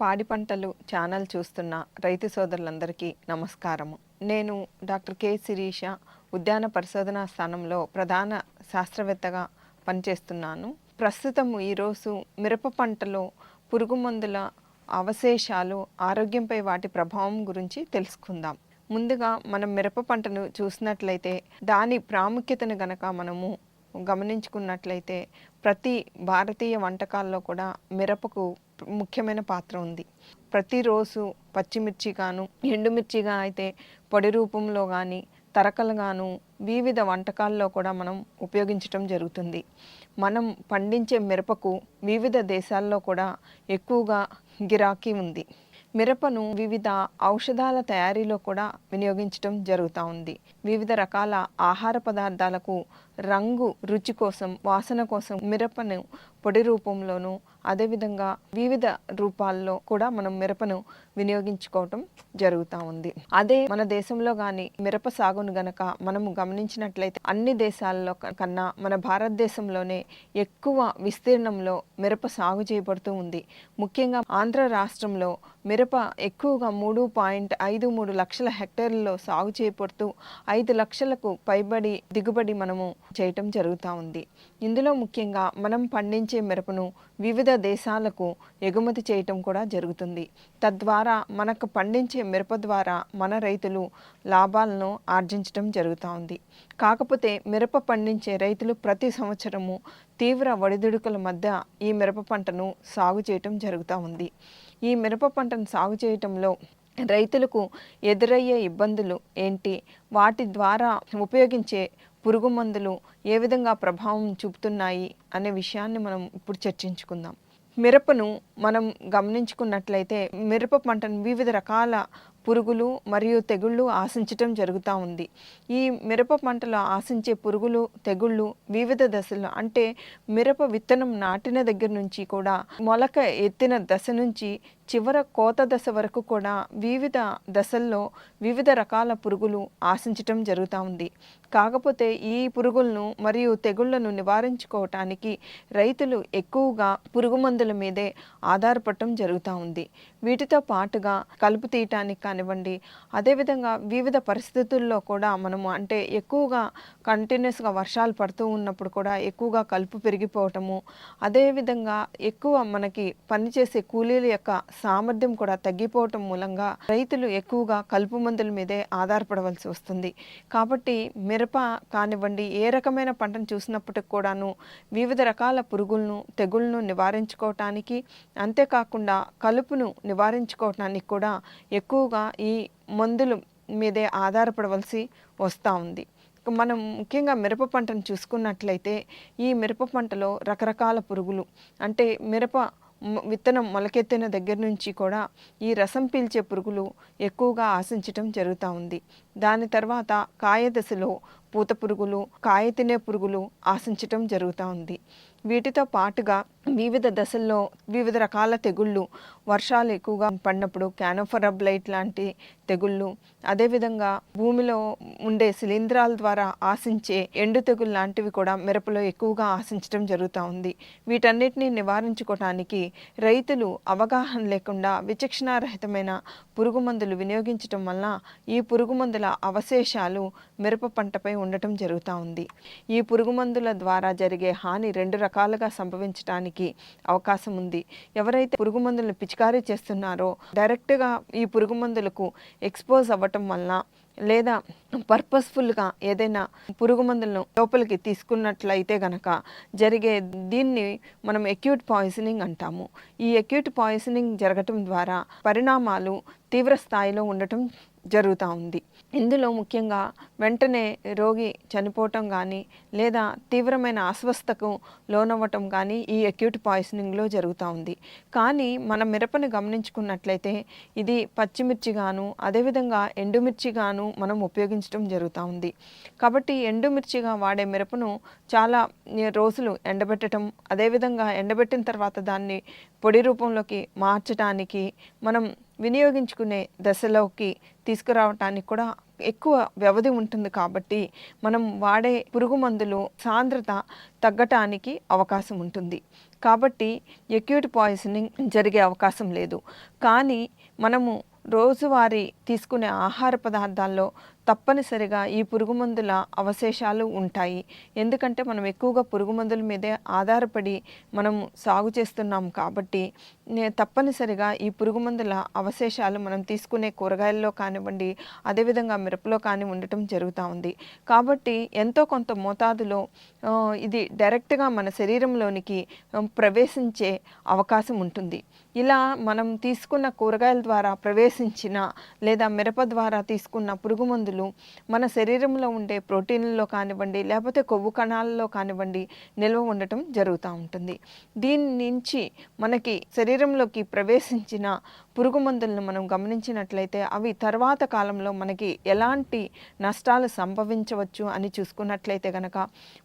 పాడి పంటలు ఛానల్ చూస్తున్న రైతు సోదరులందరికీ నమస్కారము. నేను డాక్టర్ కె శిరీష ఉద్యాన పరిశోధనా స్థానంలో ప్రధాన శాస్త్రవేత్తగా పనిచేస్తున్నాను. ప్రస్తుతం ఈరోజు మిరప పంటలో పురుగు మందుల అవశేషాలు ఆరోగ్యంపై వాటి ప్రభావం గురించి తెలుసుకుందాం. ముందుగా మనం మిరప పంటను చూసినట్లయితే దాని ప్రాముఖ్యతను గనక మనము గమనించుకున్నట్లయితే ప్రతి భారతీయ వంటకాల్లో కూడా మిరపకు ముఖ్యమైన పాత్ర ఉంది. ప్రతిరోజు పచ్చిమిర్చిగాను ఎండుమిర్చిగా అయితే పొడి రూపంలో కానీ తరకలుగాను వివిధ వంటకాల్లో కూడా మనం ఉపయోగించటం జరుగుతుంది. మనం పండించే మిరపకు వివిధ దేశాల్లో కూడా ఎక్కువగా గిరాకీ ఉంది. మిరపను వివిధ ఔషధాల తయారీలో కూడా వినియోగించడం జరుగుతూ ఉంది. వివిధ రకాల ఆహార పదార్థాలకు రంగు రుచి కోసం వాసన కోసం మిరపను పొడి రూపంలోనూ అదేవిధంగా వివిధ రూపాల్లో కూడా మనం మిరపను వినియోగించుకోవటం జరుగుతూ ఉంది. అదే మన దేశంలో కానీ మిరప సాగును గనక మనము గమనించినట్లయితే అన్ని దేశాల్లో కన్నా మన భారతదేశంలోనే ఎక్కువ విస్తీర్ణంలో మిరప సాగు చేయబడుతూ ఉంది. ముఖ్యంగా ఆంధ్ర రాష్ట్రంలో మిరప ఎక్కువగా మూడు పాయింట్ ఐదు మూడు లక్షల హెక్టార్లలో సాగు చేయబడుతూ ఐదు లక్షలకు పైబడి దిగుబడి మనము చేయటం జరుగుతూ ఉంది. ఇందులో ముఖ్యంగా మనం పండించే మిరపను వివిధ దేశాలకు ఎగుమతి చేయటం కూడా జరుగుతుంది. తద్వారా ద్వారా మనకు పండించే మిరప ద్వారా మన రైతులు లాభాలను ఆర్జించడం జరుగుతూ ఉంది. కాకపోతే మిరప పండించే రైతులు ప్రతి సంవత్సరము తీవ్ర ఒడిదుడుకుల మధ్య ఈ మిరప పంటను సాగు చేయటం జరుగుతూ ఉంది. ఈ మిరప పంటను సాగు చేయటంలో రైతులకు ఎదురయ్యే ఇబ్బందులు ఏంటి? వాటి ద్వారా ఉపయోగించే పురుగు మందులు ఏ విధంగా ప్రభావం చూపుతున్నాయి? అనే విషయాన్ని మనం ఇప్పుడు చర్చించుకుందాం. మిరపను మనం గమనించుకున్నట్లయితే మిరప పంటను వివిధ రకాల పురుగులు మరియు తెగుళ్ళు ఆశించటం జరుగుతూ ఉంది. ఈ మిరప పంటలో ఆశించే పురుగులు తెగుళ్ళు వివిధ దశల్లో అంటే మిరప విత్తనం నాటిన దగ్గర నుంచి కూడా మొలక ఎత్తిన దశ నుంచి చివర కోత దశ వరకు కూడా వివిధ దశల్లో వివిధ రకాల పురుగులు ఆశించటం జరుగుతూ ఉంది. కాకపోతే ఈ పురుగులను మరియు తెగుళ్ళను నివారించుకోవటానికి రైతులు ఎక్కువగా పురుగు మందుల మీదే ఆధారపడటం జరుగుతూ ఉంది. వీటితో పాటుగా కలుపు తీయటానికి కానివ్వండి అదేవిధంగా వివిధ పరిస్థితుల్లో కూడా మనము అంటే ఎక్కువగా కంటిన్యూస్గా వర్షాలు పడుతూ ఉన్నప్పుడు కూడా ఎక్కువగా కలుపు పెరిగిపోవటము అదేవిధంగా ఎక్కువ మనకి పనిచేసే కూలీల యొక్క సామర్థ్యం కూడా తగ్గిపోవటం మూలంగా రైతులు ఎక్కువగా కలుపు మందుల మీదే ఆధారపడవలసి వస్తుంది. కాబట్టి మిరప కానివ్వండి ఏ రకమైన పంటను చూసినప్పటికి కూడాను వివిధ రకాల పురుగులను తెగుళ్ళను నివారించుకోవటానికి అంతేకాకుండా కలుపును నివారించుకోవటానికి కూడా ఎక్కువగా ఈ మందులు మీదే ఆధారపడవలసి వస్తూ ఉంది. మనం ముఖ్యంగా మిరప పంటను చూసుకున్నట్లయితే ఈ మిరప పంటలో రకరకాల పురుగులు అంటే మిరప విత్తనం మొలకెత్తిన దగ్గర నుంచి కూడా ఈ రసం పీల్చే పురుగులు ఎక్కువగా ఆశించటం జరుగుతూ ఉంది. దాని తర్వాత కాయ దశలో పూత పురుగులు కాయ తినే పురుగులు ఆశించటం జరుగుతూ ఉంది. వీటితో పాటుగా వివిధ దశల్లో వివిధ రకాల తెగుళ్ళు వర్షాలు ఎక్కువగా పడినప్పుడు క్యానోఫరబ్లైట్ లాంటి తెగుళ్ళు అదేవిధంగా భూమిలో ఉండే శిలీంధ్రాల ద్వారా ఆశించే ఎండు తెగులు లాంటివి కూడా మిరపలో ఎక్కువగా ఆశించడం జరుగుతూ ఉంది. వీటన్నిటిని నివారించుకోవటానికి రైతులు అవగాహన లేకుండా విచక్షణారహితమైన పురుగు మందులు వినియోగించటం వలన ఈ పురుగు మందుల అవశేషాలు మిరప పంటపై ఉండటం జరుగుతూ ఉంది. ఈ పురుగు మందుల ద్వారా జరిగే హాని రెండు రకాలుగా సంభవించడానికి అవకాశం ఉంది. ఎవరైతే పురుగు మందులను పిచికారీ చేస్తున్నారో డైరెక్ట్గా ఈ పురుగు మందులకు ఎక్స్పోజ్ అవ్వటం వలన లేదా పర్పస్ఫుల్గా ఏదైనా పురుగు మందులను లోపలికి తీసుకున్నట్లయితే గనక జరిగే దీన్ని మనం ఎక్యూట్ పాయిజనింగ్ అంటాము. ఈ ఎక్యూట్ పాయిజనింగ్ జరగటం ద్వారా పరిణామాలు తీవ్ర స్థాయిలో ఉండటం జరుగుతూ ఉంది. ఇందులో ముఖ్యంగా వెంటనే రోగి చనిపోవటం కానీ లేదా తీవ్రమైన అస్వస్థకు లోనవ్వటం కానీ ఈ అక్యూట్ పాయిజనింగ్లో జరుగుతూ ఉంది. కానీ మన మిరపను గమనించుకున్నట్లయితే ఇది పచ్చిమిర్చిగాను అదేవిధంగా ఎండుమిర్చిగాను మనం ఉపయోగించడం జరుగుతూ ఉంది. కాబట్టి ఎండుమిర్చిగా వాడే మిరపను చాలా రోజులు ఎండబెట్టడం అదేవిధంగా ఎండబెట్టిన తర్వాత దాన్ని పొడి రూపంలోకి మార్చడానికి మనం వినియోగించుకునే దశలోకి తీసుకురావటానికి కూడా ఎక్కువ వ్యవధి ఉంటుంది కాబట్టి మనం వాడే పురుగు మందులు సాంద్రత తగ్గటానికి అవకాశం ఉంటుంది. కాబట్టి ఎక్యూట్ పాయిజనింగ్ జరిగే అవకాశం లేదు. కానీ మనము రోజువారీ తీసుకునే ఆహార పదార్థాల్లో తప్పనిసరిగా ఈ పురుగు మందుల అవశేషాలు ఉంటాయి. ఎందుకంటే మనం ఎక్కువగా పురుగు మందుల మీదే ఆధారపడి మనం సాగు చేస్తున్నాం కాబట్టి తప్పనిసరిగా ఈ పురుగు మందుల అవశేషాలు మనం తీసుకునే కూరగాయల్లో కానివ్వండి అదేవిధంగా మిరపలో కానీ ఉండటం జరుగుతూ ఉంది. కాబట్టి ఎంతో కొంత మోతాదులో ఇది డైరెక్ట్గా మన శరీరంలోనికి ప్రవేశించే అవకాశం ఉంటుంది. ఇలా మనం తీసుకున్న కూరగాయల ద్వారా ప్రవేశించిన లేదా మిరప ద్వారా తీసుకున్న పురుగు మందులు మన శరీరంలో ఉండే ప్రోటీన్లలో కానివ్వండి లేకపోతే కొవ్వు కణాలలో కానివ్వండి నిల్వ ఉండటం జరుగుతూ ఉంటుంది. దీని నుంచి మనకి శరీరంలోకి ప్రవేశించిన పురుగు మందులను మనం గమనించినట్లయితే అవి తర్వాత కాలంలో మనకి ఎలాంటి నష్టాలు సంభవించవచ్చు అని చూసుకున్నట్లయితే గనక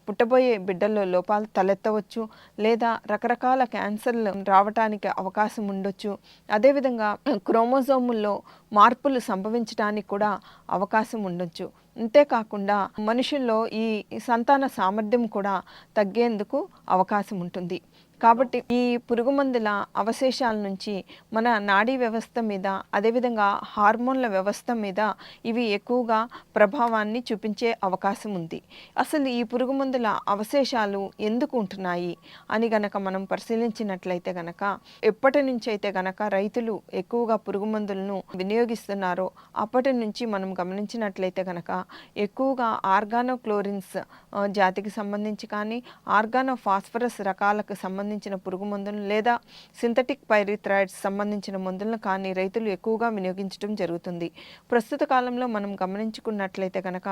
పుట్టబోయే బిడ్డల్లో లోపాలు తలెత్తవచ్చు లేదా రకరకాల క్యాన్సర్లు రావటానికి అవకాశం ఉండొచ్చు. అదేవిధంగా క్రోమోజోముల్లో మార్పులు సంభవించడానికి కూడా అవకాశం ఉండొచ్చు. అంతేకాకుండా మనుషుల్లో ఈ సంతాన సామర్థ్యం కూడా తగ్గేందుకు అవకాశం ఉంటుంది. కాబట్టి ఈ పురుగు మందుల అవశేషాల నుంచి మన నాడీ వ్యవస్థ మీద అదేవిధంగా హార్మోన్ల వ్యవస్థ మీద ఇవి ఎక్కువగా ప్రభావాన్ని చూపించే అవకాశం ఉంది. అసలు ఈ పురుగు మందుల అవశేషాలు ఎందుకు ఉంటున్నాయి అని గనక మనం పరిశీలించినట్లయితే గనక ఎప్పటి నుంచి అయితే గనక రైతులు ఎక్కువగా పురుగు మందులను వినియోగిస్తున్నారో అప్పటి నుంచి మనం గమనించినట్లయితే గనక ఎక్కువగా ఆర్గానో క్లోరిన్స్ జాతికి సంబంధించి కానీ ఆర్గానో ఫాస్ఫరస్ రకాలకు సంబంధించిన పురుగు మందులను లేదా సింథటిక్ పైరిథ్రాయిడ్స్ సంబంధించిన మందులను కానీ రైతులు ఎక్కువగా వినియోగించడం జరుగుతుంది. ప్రస్తుత కాలంలో మనం గమనించుకున్నట్లయితే కనుక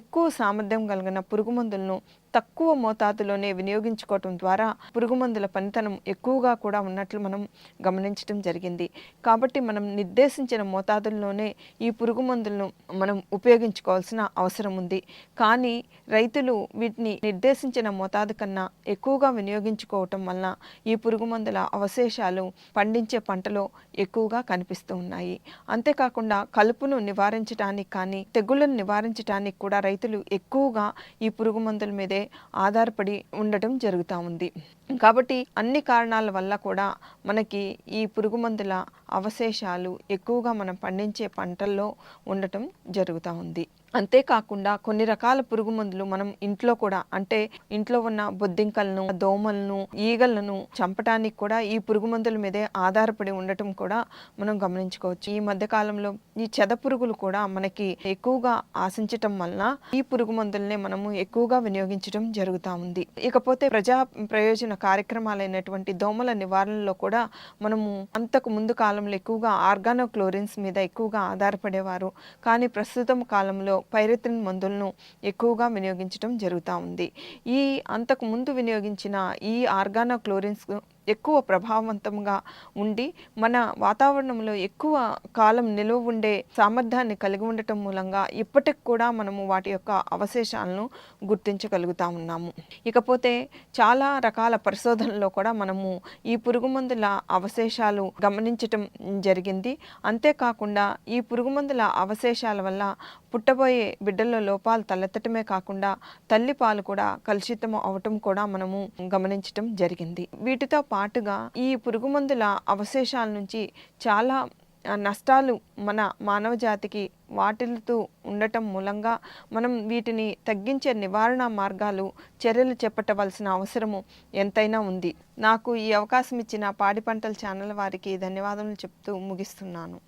ఎక్కువ సామర్థ్యం కలిగిన పురుగు మందులను తక్కువ మోతాదులోనే వినియోగించుకోవటం ద్వారా పురుగు మందుల పనితనం ఎక్కువగా కూడా ఉన్నట్లు మనం గమనించడం జరిగింది. కాబట్టి మనం నిర్దేశించిన మోతాదుల్లోనే ఈ పురుగు మందులను మనం ఉపయోగించుకోవాల్సిన అవసరం ఉంది. కానీ రైతులు వీటిని నిర్దేశించిన మోతాదు కన్నా ఎక్కువగా వినియోగించుకోవటం వలన ఈ పురుగు మందుల అవశేషాలు పండించే పంటలో ఎక్కువగా కనిపిస్తూ ఉన్నాయి. అంతేకాకుండా కలుపును నివారించడానికి కానీ తెగుళ్ళను నివారించడానికి కూడా రైతులు ఎక్కువగా ఈ పురుగు మందుల మీదే ఆధారపడి ఉండటం జరుగుతూ ఉంది. కాబట్టి అన్ని కారణాల వల్ల కూడా మనకి ఈ పురుగు మందుల అవశేషాలు ఎక్కువగా మనం పండించే పంటల్లో ఉండటం జరుగుతూ ఉంది. అంతేకాకుండా కొన్ని రకాల పురుగు మందులు మనం ఇంట్లో కూడా అంటే ఇంట్లో ఉన్న బొద్దింకలను దోమలను ఈగలను చంపటానికి కూడా ఈ పురుగు మందుల మీదే ఆధారపడి ఉండటం కూడా మనం గమనించుకోవచ్చు. ఈ మధ్య కాలంలో ఈ చెద పురుగులు కూడా మనకి ఎక్కువగా ఆశించటం వలన ఈ పురుగు మందులనే మనము ఎక్కువగా వినియోగించడం జరుగుతూ ఉంది. ఇకపోతే ప్రజా ప్రయోజన కార్యక్రమాలైనటువంటి దోమల నివారణలో కూడా మనము అంతకు ముందు కాలంలో ఎక్కువగా ఆర్గానో క్లోరిన్స్ మీద ఎక్కువగా ఆధారపడేవారు. కానీ ప్రస్తుతం కాలంలో పైరెత్రిన్ మందులను ఎక్కువగా వినియోగించడం జరుగుతూ ఉంది. ఈ అంతకు ముందు వినియోగించిన ఈ ఆర్గానో క్లోరిన్స్ ఎక్కువ ప్రభావవంతంగా ఉండి మన వాతావరణంలో ఎక్కువ కాలం నిలువ ఉండే సామర్థ్యాన్ని కలిగి ఉండటం మూలంగా ఇప్పటికి కూడా మనము వాటి యొక్క అవశేషాలను గుర్తించగలుగుతా ఉన్నాము. ఇకపోతే చాలా రకాల పరిశోధనలో కూడా మనము ఈ పురుగుమందుల అవశేషాలు గమనించటం జరిగింది. అంతేకాకుండా ఈ పురుగుమందుల అవశేషాల వల్ల పుట్టబోయే బిడ్డల్లో లోపాలు తలెత్తటమే కాకుండా తల్లి పాలు కూడా కలుషితం అవటం కూడా మనము గమనించటం జరిగింది. వీటితో పాటుగా ఈ పురుగు మందుల అవశేషాల నుంచి చాలా నష్టాలు మన మానవ జాతికి వాటిల్లుతూ ఉండటం మూలంగా మనం వీటిని తగ్గించే నివారణ మార్గాలు చర్యలు చేపట్టవలసిన అవసరము ఎంతైనా ఉంది. నాకు ఈ అవకాశం ఇచ్చిన పాడి పంటల ఛానల్ వారికి ధన్యవాదములు చెప్తూ ముగిస్తున్నాను.